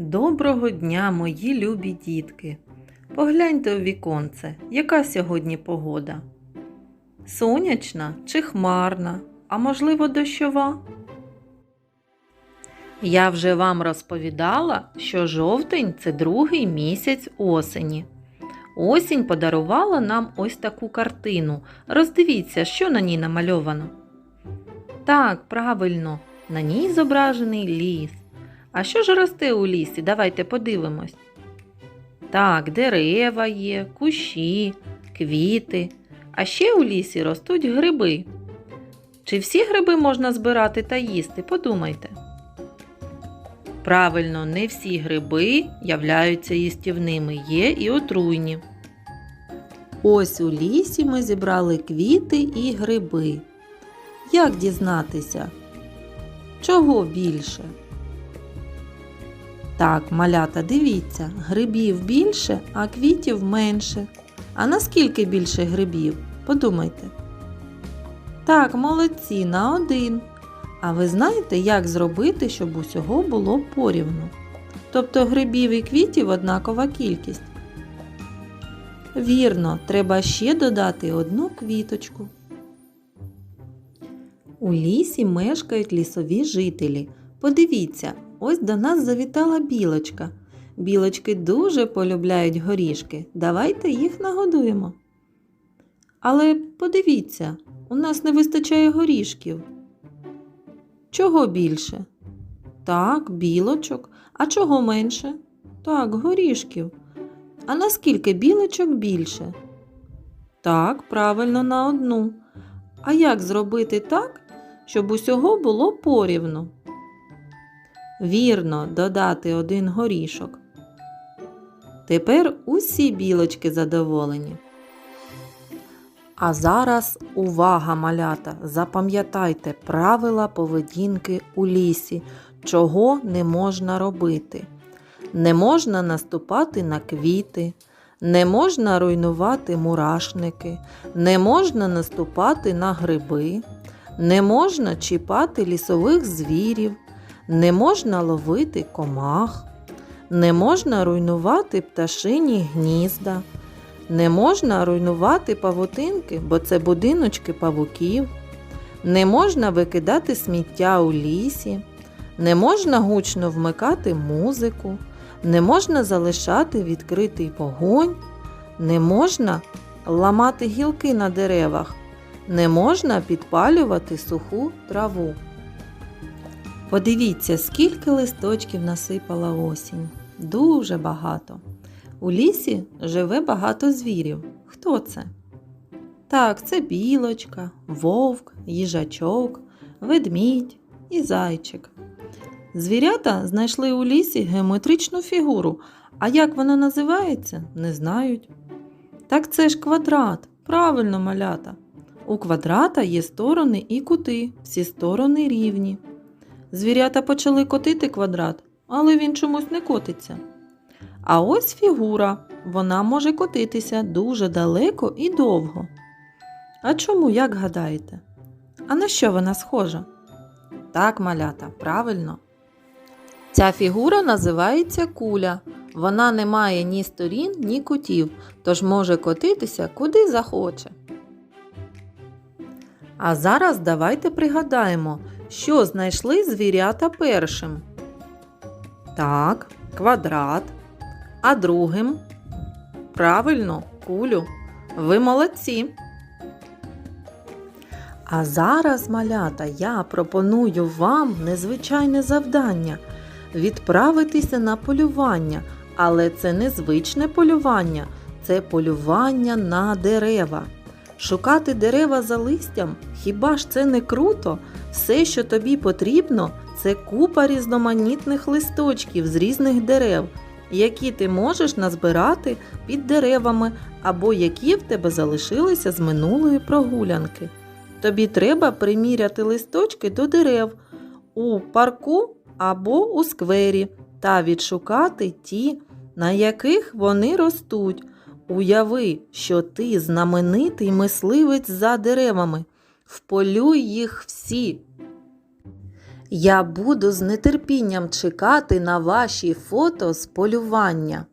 Доброго дня, мої любі дітки. Погляньте у віконце, яка сьогодні погода? Сонячна чи хмарна, а можливо дощова? Я вже вам розповідала, що жовтень це другий місяць осені. Осінь подарувала нам ось таку картину. Роздивіться, що на ній намальовано. Так, правильно, на ній зображений ліс. А що ж росте у лісі? Давайте подивимось. Так, дерева є, кущі, квіти. А ще у лісі ростуть гриби. Чи всі гриби можна збирати та їсти? Подумайте. Правильно, не всі гриби являються їстівними, є і отруйні. Ось у лісі ми зібрали квіти і гриби. Як дізнатися? Чого більше? Так, малята, дивіться, грибів більше, а квітів менше. А наскільки більше грибів? Подумайте. Так, молодці, на один. А ви знаєте, як зробити, щоб усього було порівну? Тобто грибів і квітів однакова кількість. Вірно, треба ще додати одну квіточку. У лісі мешкають лісові жителі. Подивіться, ось до нас завітала білочка. Білочки дуже полюбляють горішки. Давайте їх нагодуємо. Але подивіться, у нас не вистачає горішків. Чого більше? Так, білочок. А чого менше? Так, горішків. А наскільки білочок більше? Так, правильно на одну. А як зробити так, щоб усього було порівну? Вірно, додати один горішок. Тепер усі білочки задоволені. А зараз увага, малята! Запам'ятайте правила поведінки у лісі, чого не можна робити. Не можна наступати на квіти, не можна руйнувати мурашники, не можна наступати на гриби, не можна чіпати лісових звірів, не можна ловити комах, не можна руйнувати пташині гнізда. Не можна руйнувати павутинки, бо це будиночки павуків. Не можна викидати сміття у лісі, не можна гучно вмикати музику, не можна залишати відкритий вогонь, не можна ламати гілки на деревах, не можна підпалювати суху траву. Подивіться, скільки листочків насипала осінь. Дуже багато. У лісі живе багато звірів. Хто це? Так, це білочка, вовк, їжачок, ведмідь і зайчик. Звірята знайшли у лісі геометричну фігуру, а як вона називається, не знають. Так це ж квадрат, правильно малята. У квадрата є сторони і кути, всі сторони рівні. Звірята почали котити квадрат, але він чомусь не котиться. А ось фігура. Вона може котитися дуже далеко і довго. А чому, як гадаєте? А на що вона схожа? Так, малята, правильно. Ця фігура називається куля. Вона не має ні сторін, ні кутів, тож може котитися куди захоче. А зараз давайте пригадаємо, що знайшли звірята першим. Так, квадрат. А другим? Правильно, кулю. Ви молодці. А зараз, малята, я пропоную вам незвичайне завдання відправитися на полювання. Але це не звичне полювання, це полювання на дерева. Шукати дерева за листям, хіба ж це не круто? Все, що тобі потрібно, це купа різноманітних листочків з різних дерев які ти можеш назбирати під деревами або які в тебе залишилися з минулої прогулянки. Тобі треба приміряти листочки до дерев у парку або у сквері та відшукати ті, на яких вони ростуть. Уяви, що ти знаменитий мисливець за деревами. Вполюй їх всі. Я буду з нетерпінням чекати на ваші фото з полювання.